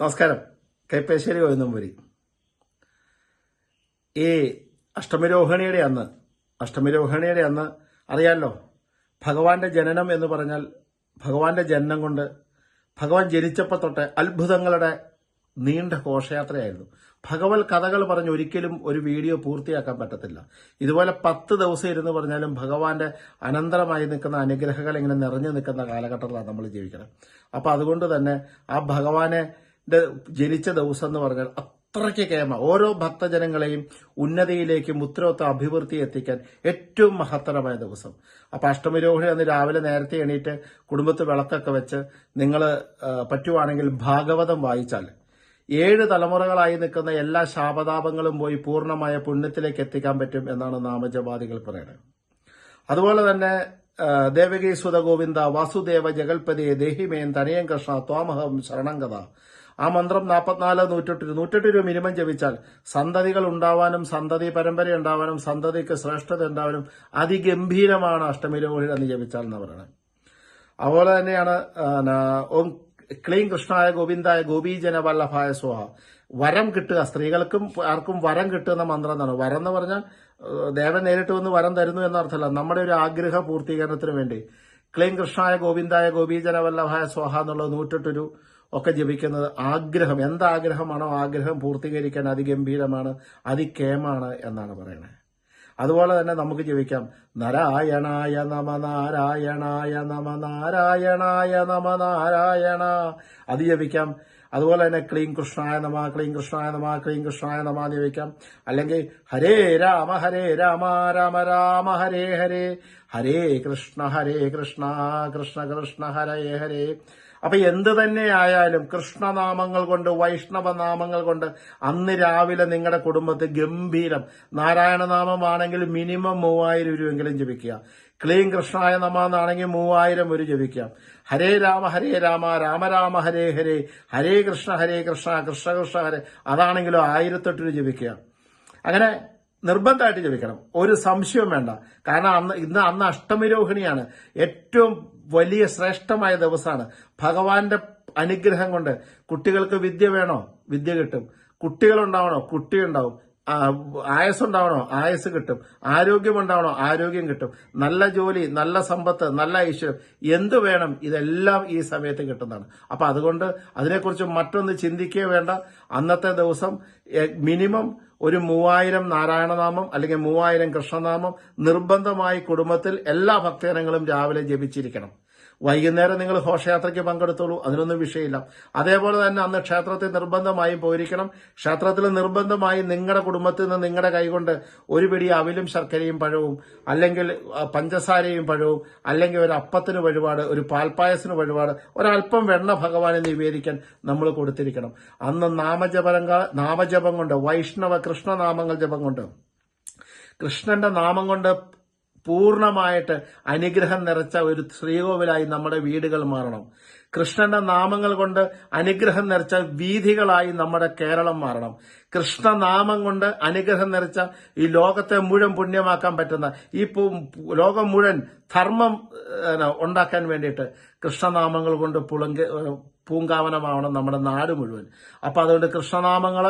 നമസ്കാരം. കൈപ്പേശ്ശേരി ഗോവിന്ദംപുരി. ഈ അഷ്ടമിരോഹിണിയുടെ അന്ന് അഷ്ടമിരോഹിണിയുടെ അന്ന് അറിയാമല്ലോ ഭഗവാന്റെ ജനനം എന്ന് പറഞ്ഞാൽ ഭഗവാന്റെ ജനനം കൊണ്ട് ഭഗവാൻ ജനിച്ചപ്പോൾ തൊട്ട് അത്ഭുതങ്ങളുടെ നീണ്ട ഘോഷയാത്രയായിരുന്നു. ഭഗവത് കഥകൾ പറഞ്ഞ് ഒരിക്കലും ഒരു വീഡിയോ പൂർത്തിയാക്കാൻ പറ്റത്തില്ല. ഇതുപോലെ പത്ത് ദിവസം ഇരുന്ന് പറഞ്ഞാലും ഭഗവാന്റെ അനന്തരമായി നിൽക്കുന്ന അനുഗ്രഹങ്ങൾ ഇങ്ങനെ നിറഞ്ഞു നിൽക്കുന്ന കാലഘട്ടത്തിലാണ് നമ്മൾ ജീവിക്കണം. അപ്പൊ അതുകൊണ്ട് തന്നെ ആ ഭഗവാനെ ജനിച്ച ദിവസം എന്ന് പറഞ്ഞാൽ അത്രയ്ക്ക് കേമ ഓരോ ഭക്തജനങ്ങളെയും ഉന്നതിയിലേക്കും ഉത്തരവത്വ അഭിവൃദ്ധി എത്തിക്കാൻ ഏറ്റവും മഹത്തരമായ ദിവസം. അപ്പൊ അഷ്ടമിരോഹിണി അന്ന് രാവിലെ നേരത്തെ എണീറ്റ് കുടുംബത്തിൽ വിളക്കൊക്കെ വെച്ച് നിങ്ങൾ പറ്റുവാണെങ്കിൽ ഭാഗവതം വായിച്ചാൽ. ഏഴ് തലമുറകളായി നിൽക്കുന്ന എല്ലാ ശാപതാപങ്ങളും പോയി പൂർണമായ പുണ്യത്തിലേക്ക് എത്തിക്കാൻ പറ്റും എന്നാണ് നാമജവാദികൾ പറയുന്നത്. അതുപോലെ തന്നെ ആ, ദേവകി ഗോവിന്ദ വാസുദേവ ജഗൽപതി ദേഹിമേൻ തനയം കൃഷ്ണ ത്വാമഹം ശരണങ്കഥ ആ മന്ത്രം നാൽപ്പത്തിനാല് നൂറ്റെട്ട് രൂപ നൂറ്റെട്ട് രൂപ മിനിമം ജപിച്ചാൽ സന്തതികൾ ഉണ്ടാവാനും സന്തതി പരമ്പര ഉണ്ടാവാനും സന്തതിക്ക് ശ്രേഷ്ഠത ഉണ്ടാവാനും അതിഗംഭീരമാണ് അഷ്ടമിരോഹിണി എന്ന് ജപിച്ചാൽ എന്ന് പറയുന്നത് അതുപോലെ തന്നെയാണ് ഓം ക്ലീം കൃഷ്ണായ ഗോവിന്ദായ ഗോപീജന വല്ലഭായ സ്വാഹ. വരം കിട്ടുക സ്ത്രീകൾക്കും ആർക്കും വരം കിട്ടുന്ന മന്ത്രം എന്നാണ്. വരം എന്ന് പറഞ്ഞാൽ ദേവൻ നേരിട്ട് വന്ന് വരം തരുന്നു എന്ന അർത്ഥമല്ല നമ്മുടെ ഒരു ആഗ്രഹ പൂർത്തീകരണത്തിന് വേണ്ടി ക്ലീം കൃഷ്ണായ ഗോവിന്ദായ ഗോപീജന വല്ലഭായ സ്വാഹ എന്നുള്ളത് നൂറ്റെട്ടൊരു ഒക്കെ ജപിക്കുന്നത് ആഗ്രഹം. എന്താഗ്രഹമാണോ ആഗ്രഹം പൂർത്തീകരിക്കാൻ അതിഗംഭീരമാണ് അതികേമാണ് എന്നാണ് പറയുന്നത്. അതുപോലെ തന്നെ നമുക്ക് ജപിക്കാം. നാരായണായ നമ നാരായണായ നമ നാരായണായ നമ നാരായണ. അത് ജപിക്കാം. അതുപോലെ തന്നെ ക്ലീം കൃഷ്ണായ നമ ക്ലീം കൃഷ്ണായ നമ ക്ലീം കൃഷ്ണായ നമ എന്ന് ജപിക്കാം. അല്ലെങ്കിൽ ഹരേ രാമ ഹരേ രാമ രാമ രാമ ഹരേ ഹരേ. ഹരേ കൃഷ്ണ ഹരേ കൃഷ്ണ കൃഷ്ണ കൃഷ്ണ ഹരേ ഹരേ. അപ്പൊ എന്ത് തന്നെ ആയാലും കൃഷ്ണനാമങ്ങൾ കൊണ്ട് വൈഷ്ണവ നാമങ്ങൾ കൊണ്ട് അന്ന് രാവിലെ നിങ്ങളുടെ കുടുംബത്തിൽ ഗംഭീരം. നാരായണനാമമാണെങ്കിൽ മിനിമം മൂവായിരം രൂപയെങ്കിലും ജപിക്കുക. ക്ലീൻ കൃഷ്ണായ നമ എന്നാണെങ്കിൽ മൂവായിരം ഒരു ജപിക്കാം ഹരേ രാമ ഹരേ രാമ രാമ രാമ ഹരേ ഹരേ ഹരേ കൃഷ്ണ ഹരേ കൃഷ്ണ കൃഷ്ണ കൃഷ്ണ ഹരേ. അതാണെങ്കിലോ ആയിരത്തെട്ട് രൂപ ജപിക്കുക. അങ്ങനെ നിർബന്ധമായിട്ട് ജപിക്കണം ഒരു സംശയവും വേണ്ട. കാരണം അന്ന് ഇന്ന് അന്ന് അഷ്ടമിരോഹിണിയാണ് ഏറ്റവും വലിയ ശ്രേഷ്ഠമായ ദിവസമാണ്. ഭഗവാന്റെ അനുഗ്രഹം കൊണ്ട് കുട്ടികൾക്ക് വിദ്യ വേണോ? വിദ്യ കിട്ടും. കുട്ടികളുണ്ടാവണോ? കുട്ടി ഉണ്ടാവും ആയസ് ഉണ്ടാവണോ ആയസ് കിട്ടും. ആരോഗ്യം ഉണ്ടാവണോ? ആരോഗ്യം കിട്ടും. നല്ല ജോലി നല്ല സമ്പത്ത് നല്ല ഐശ്വര്യം എന്ത് വേണം ഇതെല്ലാം ഈ സമയത്ത് കിട്ടുന്നതാണ്. അപ്പൊ അതുകൊണ്ട് അതിനെക്കുറിച്ച് മറ്റൊന്ന് ചിന്തിക്കുകയോ വേണ്ട. അന്നത്തെ ദിവസം മിനിമം ഒരു മൂവായിരം നാരായണനാമം അല്ലെങ്കിൽ മൂവായിരം കൃഷ്ണനാമം നിർബന്ധമായി കുടുംബത്തിൽ എല്ലാ ഭക്തജനങ്ങളും രാവിലെ ജപിച്ചിരിക്കണം. വൈകുന്നേരം നിങ്ങൾ ഘോഷയാത്രയ്ക്ക് പങ്കെടുത്തോളൂ അതിനൊന്നും വിഷയമില്ല. അതേപോലെ തന്നെ അന്ന് ക്ഷേത്രത്തിൽ നിർബന്ധമായും പോയിരിക്കണം. ക്ഷേത്രത്തിൽ നിർബന്ധമായും നിങ്ങളുടെ കുടുംബത്തിൽ നിന്ന് നിങ്ങളുടെ കൈകൊണ്ട് ഒരു പിടി അവിലും ശർക്കരയും പഴവും അല്ലെങ്കിൽ പഞ്ചസാരയും പഴവും അല്ലെങ്കിൽ ഒരു അപ്പത്തിന് വഴിപാട് ഒരു പാൽപ്പായസിന് വഴിപാട് ഒരല്പം വെണ്ണ ഭഗവാനെ നിവേദിക്കാൻ നമ്മൾ കൊടുത്തിരിക്കണം. അന്ന് നാമജപരം നാമജപം കൊണ്ട് വൈഷ്ണവ കൃഷ്ണനാമങ്ങൾ ജപം കൊണ്ട് കൃഷ്ണന്റെ നാമം കൊണ്ട് പൂർണമായിട്ട് അനുഗ്രഹം നിറച്ച ഒരു ശ്രീകോവിലായി നമ്മുടെ വീടുകൾ മാറണം. കൃഷ്ണന്റെ നാമങ്ങൾ കൊണ്ട് അനുഗ്രഹം നിറച്ച വീഥികളായി നമ്മുടെ കേരളം മാറണം. കൃഷ്ണനാമം കൊണ്ട് അനുഗ്രഹം നിറച്ച ഈ ലോകത്തെ മുഴുവൻ പുണ്യമാക്കാൻ പറ്റുന്ന ഈ ലോകം മുഴുവൻ ധർമ്മം ഉണ്ടാക്കാൻ വേണ്ടിയിട്ട് കൃഷ്ണനാമങ്ങൾ കൊണ്ട് പുളങ്ക പൂങ്കാവനമാവണം നമ്മുടെ നാട് മുഴുവൻ. അപ്പൊ അതുകൊണ്ട് കൃഷ്ണനാമങ്ങൾ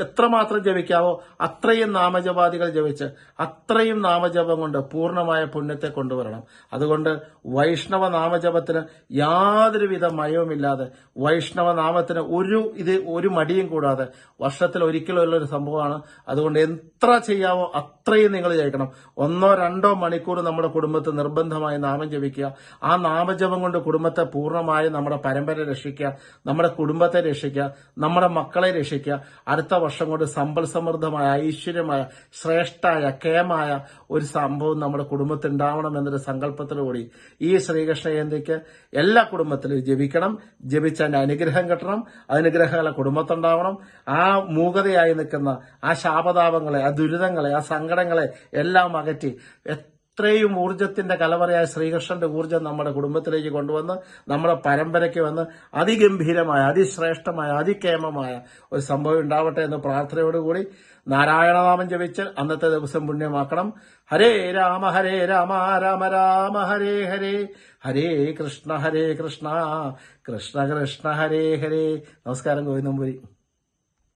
എത്രമാത്രം ജപിക്കാവോ അത്രയും നാമജപാദികൾ ജപിച്ച് അത്രയും നാമജപം കൊണ്ട് പൂർണമായ പുണ്യത്തെ കൊണ്ടുവരണം. അതുകൊണ്ട് വൈഷ്ണവ നാമജപത്തിന് യാതൊരുവിധ മയവുമില്ലാതെ വൈഷ്ണവ നാമത്തിന് ഒരു ഇത് ഒരു മടിയും കൂടാതെ വർഷത്തിൽ ഒരിക്കലും ഒരു സംഭവമാണ്. അതുകൊണ്ട് എത്ര ചെയ്യാവോ അത്രയും നിങ്ങൾ ജയിക്കണം. ഒന്നോ രണ്ടോ മണിക്കൂർ നമ്മുടെ കുടുംബത്തെ നിർബന്ധമായി നാമം ജപിക്കുക. ആ നാമജപം കൊണ്ട് കുടുംബത്തെ പൂർണമായും നമ്മുടെ പരമ്പര രക്ഷിക്കുക നമ്മുടെ കുടുംബത്തെ രക്ഷിക്കുക നമ്മുടെ മക്കളെ രക്ഷിക്കുക. അടുത്ത വർഷം കൊണ്ട് സമ്പൽ സമൃദ്ധമായ ഐശ്വര്യമായ ശ്രേഷ്ഠായ കേമായ ഒരു സംഭവം നമ്മുടെ കുടുംബത്തിൽ ഉണ്ടാവണം എന്നൊരു സങ്കല്പത്തിലൂടി ഈ ശ്രീകൃഷ്ണ ജയന്തിക്ക് എല്ലാ കുടുംബത്തിലും ജപിക്കണം. ജപിച്ചതിന്റെ അനുഗ്രഹം കിട്ടണം. അനുഗ്രഹങ്ങളെ കുടുംബത്തുണ്ടാവണം. ആ മൂകതയായി നിൽക്കുന്ന ആ ശാപതാപങ്ങളെ ആ ദുരിതങ്ങളെ ആ സങ്കടങ്ങളെ എല്ലാം അകറ്റി. ഇത്രയും ഊർജത്തിന്റെ കലവറയായ ശ്രീകൃഷ്ണന്റെ ഊർജം നമ്മുടെ കുടുംബത്തിലേക്ക് കൊണ്ടുവന്ന് നമ്മുടെ പരമ്പരയ്ക്ക് വന്ന് അതിഗംഭീരമായ അതിശ്രേഷ്ഠമായ അതികേമമായ ഒരു സംഭവം ഉണ്ടാവട്ടെ എന്ന് പ്രാർത്ഥനയോടുകൂടി നാരായണനാമം ജപിച്ച് അന്നത്തെ ദിവസം പുണ്യമാക്കണം. ഹരേ രാമ ഹരേ രാമ രാമ രാമ ഹരേ ഹരേ. ഹരേ കൃഷ്ണ ഹരേ കൃഷ്ണ. കൃഷ്ണ കൃഷ്ണ ഹരേ ഹരേ. നമസ്കാരം ഗോവിന്ദംപുരി